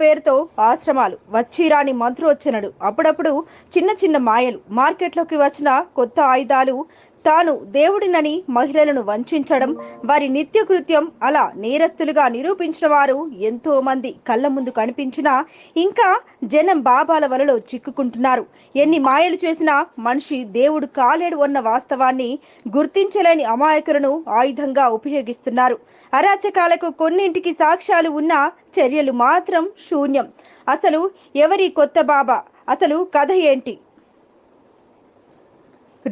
పేరుతో ఆశ్రమాలు వచ్చిరాని మంత్రోచ్చనడు అప్పుడప్పుడు చిన్న చిన్న మాయలు. మార్కెట్లోకి వచ్చిన కొత్త ఆయుధాలు తాను దేవుడినని మహిళలను వంచడం వారి నిత్యకృత్యం అలా నేరస్తులుగా నిరూపించిన వారు ఎంతో మంది కళ్ళ ముందు కనిపించినా ఇంకా జనం బాబాల వలలో చిక్కుకుంటున్నారు. ఎన్ని మాయలు చేసినా మనిషి దేవుడు కాలేడు అన్న వాస్తవాన్ని గుర్తించలేని అమాయకులను ఆయుధంగా ఉపయోగిస్తున్నారు. అరాచకాలకు కొన్నింటికి సాక్ష్యాలు ఉన్నా చర్యలు మాత్రం శూన్యం. అసలు ఎవరి కొత్త బాబా? అసలు కథ ఏంటి?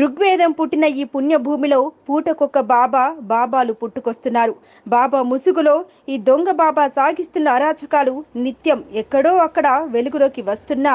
ఋగ్వేదం పుట్టిన ఈ పుణ్యభూమిలో పూటకొక్క బాబా బాబాలు పుట్టుకొస్తున్నారు. బాబా ముసుగులో ఈ దొంగ బాబా సాగిస్తున్న అరాచకాలు నిత్యం ఎక్కడో అక్కడ వెలుగులోకి వస్తున్నా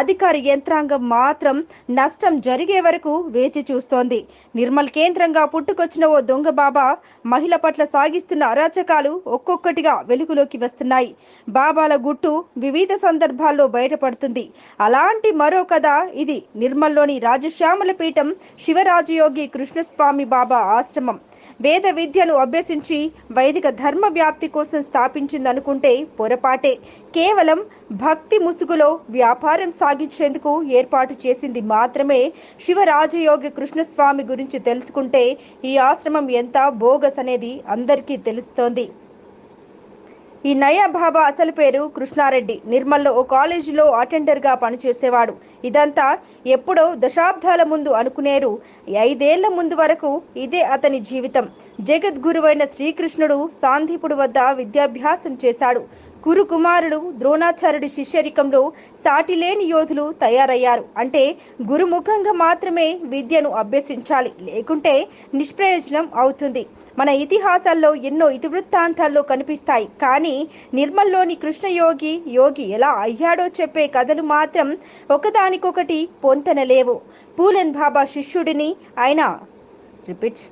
అధికార యంత్రాంగం మాత్రం నష్టం జరిగే వరకు వేచి చూస్తోంది. నిర్మల్ కేంద్రంగా పుట్టుకొచ్చిన ఓ దొంగ బాబా మహిళ పట్ల సాగిస్తున్న అరాచకాలు ఒక్కొక్కటిగా వెలుగులోకి వస్తున్నాయి. బాబాల గుట్టు వివిధ సందర్భాల్లో బయటపడుతుంది. అలాంటి మరో కథ ఇది నిర్మల్లోని రాజశ్యామల పీఠం శివరాజయోగి కృష్ణస్వామి బాబా ఆశ్రమం. వేద విద్యను అభ్యసించి వైదిక ధర్మ వ్యాప్తి కోసం స్థాపించిందనుకుంటే పొరపాటే. కేవలం భక్తి ముసుగులో వ్యాపారం సాగించేందుకు ఏర్పాటు చేసింది మాత్రమే శివరాజయోగి కృష్ణస్వామి గురించి తెలుసుకుంటే ఈ ఆశ్రమం ఎంత బోగస్ అనేది అందరికీ తెలుస్తోంది. ఈ నయా బాబా అసలు పేరు కృష్ణారెడ్డి. నిర్మల్లో ఓ కాలేజీలో అటెండర్గా పనిచేసేవాడు. ఇదంతా ఎప్పుడో దశాబ్దాల ముందు అనుకునేరు. ఐదేళ్ళ ముందు వరకు ఇదే అతని జీవితం. జగద్గురువైన శ్రీకృష్ణుడు సాందీపుడు వద్ద విద్యాభ్యాసం చేశాడు. కురు కుమారుడు ద్రోణాచార్యుడి శిష్యరికంలో సాటిలేని యోధులు తయారయ్యారు. అంటే గురుముఖంగా మాత్రమే విద్యను అభ్యసించాలి. లేకుంటే నిష్ప్రయోజనం అవుతుంది. మన ఇతిహాసాల్లో ఎన్నో ఇతివృత్తాంతాల్లో కనిపిస్తాయి. కానీ నిర్మల్లోని కృష్ణయోగి యోగి ఎలా అయ్యాడో చెప్పే కథలు మాత్రం ఒకదానికొకటి పొంతనలేవు పూలన్ బాబా శిష్యుడిని ఆయన రిపీట్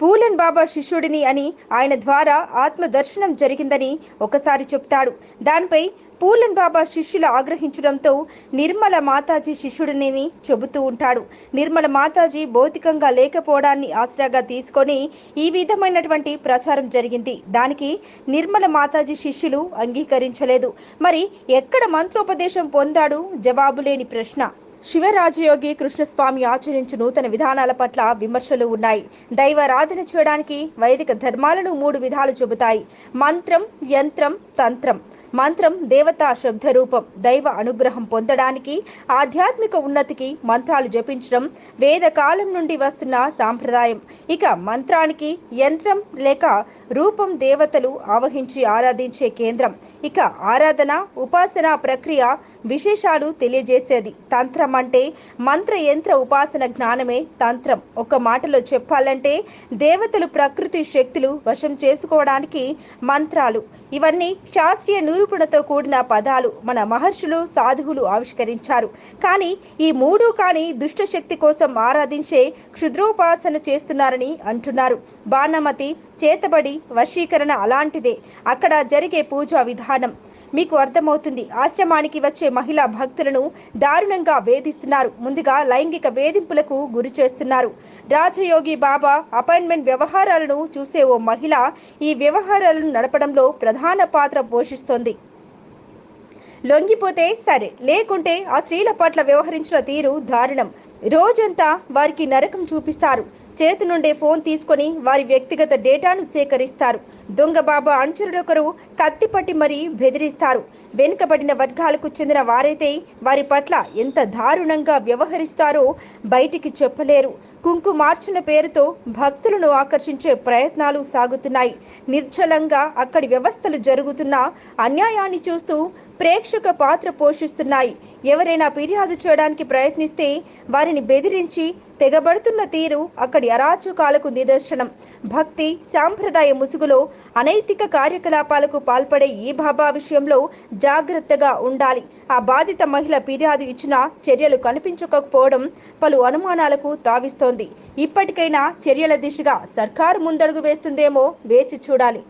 పూలన్ బాబా శిష్యుడిని అని ఆయన ద్వారా ఆత్మ దర్శనం జరిగిందని ఒకసారి చెప్తాడు. దానిపై పూలన్ బాబా శిష్యులు ఆగ్రహించడంతో నిర్మల మాతాజీ శిష్యుడిని చెబుతూ ఉంటాడు. నిర్మల మాతాజీ భౌతికంగా లేకపోవడాన్ని ఆసరాగా తీసుకొని ఈ విధమైనటువంటి ప్రచారం జరిగింది. దానికి నిర్మల మాతాజీ శిష్యులు అంగీకరించలేదు. మరి ఎక్కడ మంత్రోపదేశం పొందాడు? జవాబు లేని ప్రశ్న. శివరాజయోగి కృష్ణస్వామి ఆచరించు నూతన విధానాల పట్ల విమర్శలు ఉన్నాయి. దైవారాధన చేయడానికి వైదిక ధర్మాలను మూడు విధాలు చెబుతాయి. మంత్రం యంత్రం తంత్రం. మంత్రం దేవతా శబ్ద రూపం. దైవ అనుగ్రహం పొందడానికి ఆధ్యాత్మిక ఉన్నతికి మంత్రాలు జపించడం వేద కాలం నుండి వస్తున్న సాంప్రదాయం. ఇక మంత్రానికి యంత్రం లేక రూపం దేవతలు ఆవహించి ఆరాధించే కేంద్రం. ఇక ఆరాధన ఉపాసన ప్రక్రియ విశేషాలు తెలియజేసేది తంత్రం అంటే మంత్ర యంత్ర ఉపాసన జ్ఞానమే తంత్రం. ఒక మాటలో చెప్పాలంటే దేవతలు ప్రకృతి శక్తులు వశం చేసుకోవడానికి మంత్రాలు. ఇవన్నీ శాస్త్రీయ నిరూపణతో కూడిన పదాలు. మన మహర్షులు సాధువులు ఆవిష్కరించారు. కానీ ఈ మూడు కానీ దుష్ట శక్తి కోసం ఆరాధించే క్షుద్రోపాసన చేస్తున్నారని అంటున్నారు. బాణమతి చేతబడి వశీకరణ అలాంటిదే. అక్కడ జరిగే పూజా విధానం. మీకు అర్థమవుతుంది. ఆశ్రమానికి వచ్చే మహిళా భక్తులను దారుణంగా వేధిస్తున్నారు. ముందుగా లైంగిక వేధింపులకు గురి చేస్తున్నారు. రాజయోగి బాబా అపాయింట్మెంట్ వ్యవహారాలను చూసే ఓ మహిళ ఈ వ్యవహారాలను నడపడంలో ప్రధాన పాత్ర పోషిస్తోంది. లొంగిపోతే సరే లేకుంటే ఆ స్త్రీల పట్ల వ్యవహరించిన తీరు దారుణం. రోజంతా వారికి నరకం చూపిస్తారు. చేతి నుండే ఫోన్ తీసుకొని వారి వ్యక్తిగత డేటాను సేకరిస్తారు. దొంగ బాబా అనుచరుడొకరు కత్తిపట్టి మరీ బెదిరిస్తారు. వెనుకబడిన వర్గాలకు చెందిన వారైతే వారి పట్ల ఎంత దారుణంగా వ్యవహరిస్తారో బయటికి చెప్పలేరు. కుంకుమార్చన పేరుతో భక్తులను ఆకర్షించే ప్రయత్నాలు సాగుతున్నాయి. నిర్జలంగా అక్కడి వ్యవస్థలు జరుగుతున్న అన్యాయాన్ని చూస్తూ ప్రేక్షక పాత్ర పోషిస్తున్నాయి. ఎవరైనా ఫిర్యాదు చేయడానికి ప్రయత్నిస్తే వారిని బెదిరించి తెగబడుతున్న తీరు అక్కడి అరాచకాలకు నిదర్శనం. భక్తి సాంప్రదాయ ముసుగులో అనైతిక కార్యకలాపాలకు పాల్పడే ఈ బాబా విషయంలో జాగ్రత్తగా ఉండాలి. ఆ బాధిత మహిళ ఫిర్యాదు ఇచ్చినా చర్యలు కనిపించకపోవడం పలు అనుమానాలకు తావిస్తోంది. ఇప్పటికైనా చర్యల దిశగా సర్కారు ముందడుగు వేస్తుందేమో వేచి చూడాలి.